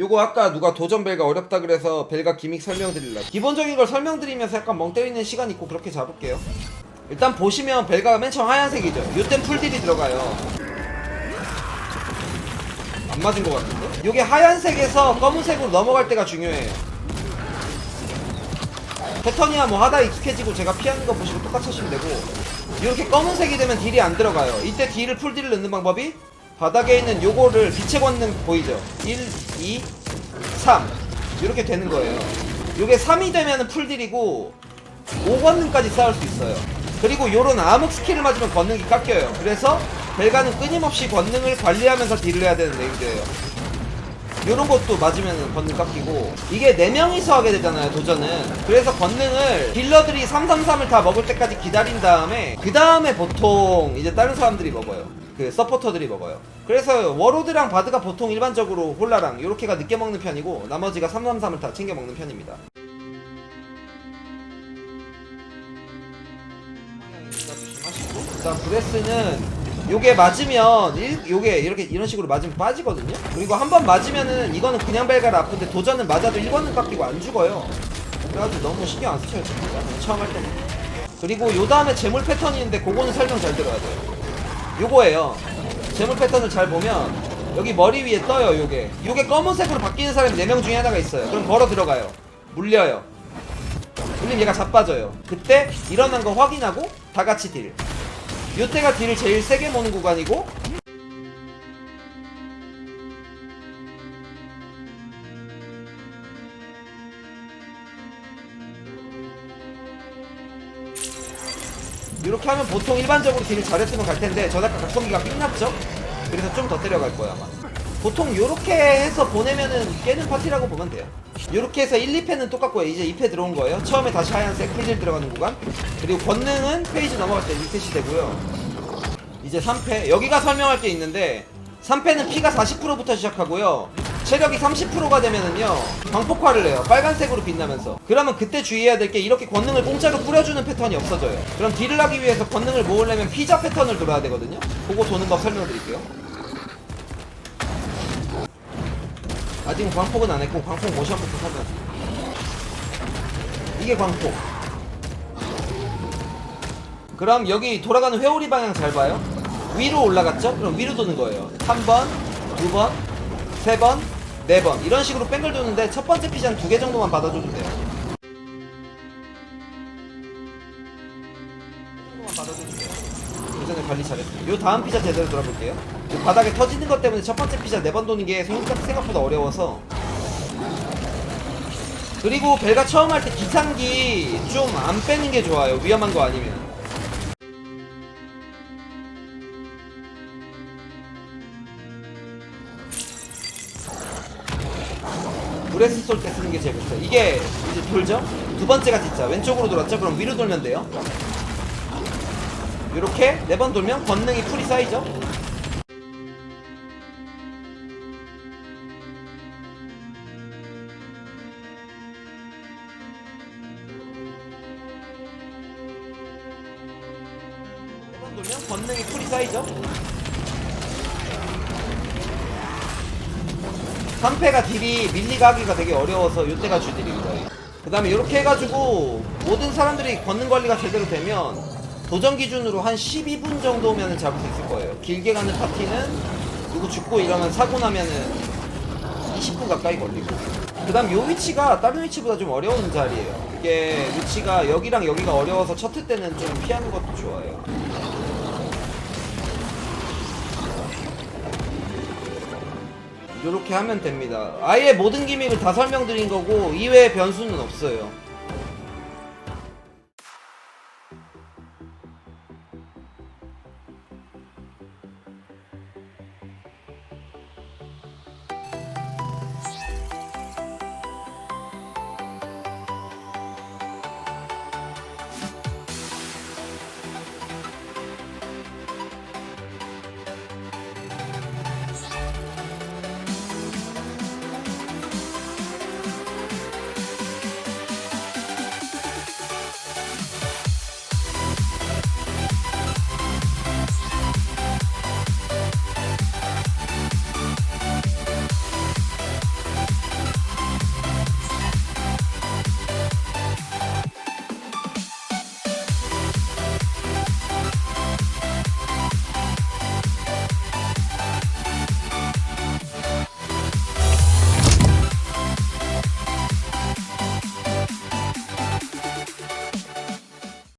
요거 아까 누가 도전 벨가 어렵다 그래서 벨가 기믹 설명드리려고. 기본적인 걸 설명드리면서 약간 멍 때리는 시간 있고 그렇게 잡을게요. 일단 보시면 벨가가 맨 처음 하얀색이죠. 요땐 풀딜이 들어가요. 안 맞은 것 같은데? 요게 하얀색에서 검은색으로 넘어갈 때가 중요해요. 패턴이야 뭐 하다 익숙해지고 제가 피하는 거 보시고 똑같이 하시면 되고. 이렇게 검은색이 되면 딜이 안 들어가요. 이때 딜을 풀딜을 넣는 방법이 바닥에 있는 요거를 빛의 권능 보이죠? 1, 2, 3 이렇게 되는 거예요. 요게 3이 되면 풀딜이고 5권능까지 쌓을 수 있어요. 그리고 요런 암흑 스킬을 맞으면 권능이 깎여요. 그래서 벨가는 끊임없이 권능을 관리하면서 딜을 해야 되는 레이드예요. 요런 것도 맞으면 권능 깎이고 이게 4명이서 하게 되잖아요 도전은. 그래서 권능을 딜러들이 333을 다 먹을 때까지 기다린 다음에 그 다음에 보통 이제 다른 사람들이 먹어요 그 서포터들이 먹어요 그래서 워로드랑 바드가 보통 일반적으로 홀라랑 요렇게가 늦게 먹는 편이고 나머지가 333을 다 챙겨 먹는 편입니다 일단 브레스는 요게 맞으면 일, 요게 이렇게 이런 식으로 맞으면 빠지거든요. 그리고 한 번 맞으면은 이거는 그냥 발갈 아픈데 도전은 맞아도 1번은 깎이고 안 죽어요. 그래가지고 너무 신경 안 쓰셔도 됩니다. 처음 할 때는. 그리고 요 다음에 재물 패턴이 있는데 그거는 설명 잘 들어야 돼요. 요거예요. 재물 패턴을 잘 보면 여기 머리 위에 떠요 요게. 요게 검은색으로 바뀌는 사람이 4명 중에 하나가 있어요. 그럼 걸어 들어가요. 물려요. 물리면 얘가 자빠져요. 그때 일어난 거 확인하고 다 같이 딜. 요때가 딜을 제일 세게 모는 구간이고 이렇게 하면 보통 일반적으로 딜을 잘했으면 갈 텐데 저 아까 각성기가 삥났죠? 그래서 좀 더 때려갈 거야 아마. 보통 요렇게 해서 보내면은 깨는 파티라고 보면 돼요. 요렇게 해서 1, 2패는 똑같고요 이제 2패 들어온 거예요. 처음에 다시 하얀색 풀딜 들어가는 구간. 그리고 권능은 페이지 넘어갈 때 리셋이 되고요. 이제 3패. 여기가 설명할 게 있는데 3패는 피가 40%부터 시작하고요 체력이 30%가 되면은요 광폭화를 해요. 빨간색으로 빛나면서. 그러면 그때 주의해야 될 게 이렇게 권능을 공짜로 뿌려주는 패턴이 없어져요. 그럼 딜을 하기 위해서 권능을 모으려면 피자 패턴을 돌아야 되거든요. 그거 도는 법 설명드릴게요. 아직은 광폭은 안 했고 광폭 모션부터 설명 이게 광폭. 그럼 여기 돌아가는 회오리 방향 잘 봐요. 위로 올라갔죠? 그럼 위로 도는 거예요. 3번, 2번, 3번, 4번. 이런 식으로 뺑글 도는데 첫 번째 피장 두개 정도만 받아줘도 돼요. 정도만 받아줘도 돼요. 그 전에 관리 잘했어요. 요 다음 피자 제대로 돌아볼게요. 요 바닥에 터지는 것 때문에 첫 번째 피자 네 번 도는 게 생각- 생각보다 어려워서 그리고 벨가 처음 할 때 기상기 좀 안 빼는 게 좋아요. 위험한 거 아니면. 브레스 쏠 때 쓰는 게 제일 좋죠. 이게 이제 돌죠? 두 번째가 진짜 왼쪽으로 돌았죠? 그럼 위로 돌면 돼요. 이렇게 네 번 돌면 권능이 풀이 쌓이죠? 네 번 돌면 권능이 풀이 쌓이죠? 3패가 딜이 밀리가 하기가 되게 어려워서 요때가 거예요. 그 다음에 이렇게 해가지고 모든 사람들이 걷는 관리가 제대로 되면 도전 기준으로 한 12분 정도면 잡을 수 있을 거예요. 길게 가는 파티는 누구 죽고 이러면 사고 나면은 20분 가까이 걸리고. 그 다음 요 위치가 다른 위치보다 좀 어려운 자리예요. 이게 위치가 여기랑 여기가 어려워서 첫트 때는 좀 피하는 것도 좋아요. 이렇게 하면 됩니다. 아예 모든 기믹을 다 설명드린 거고 이외의 변수는 없어요.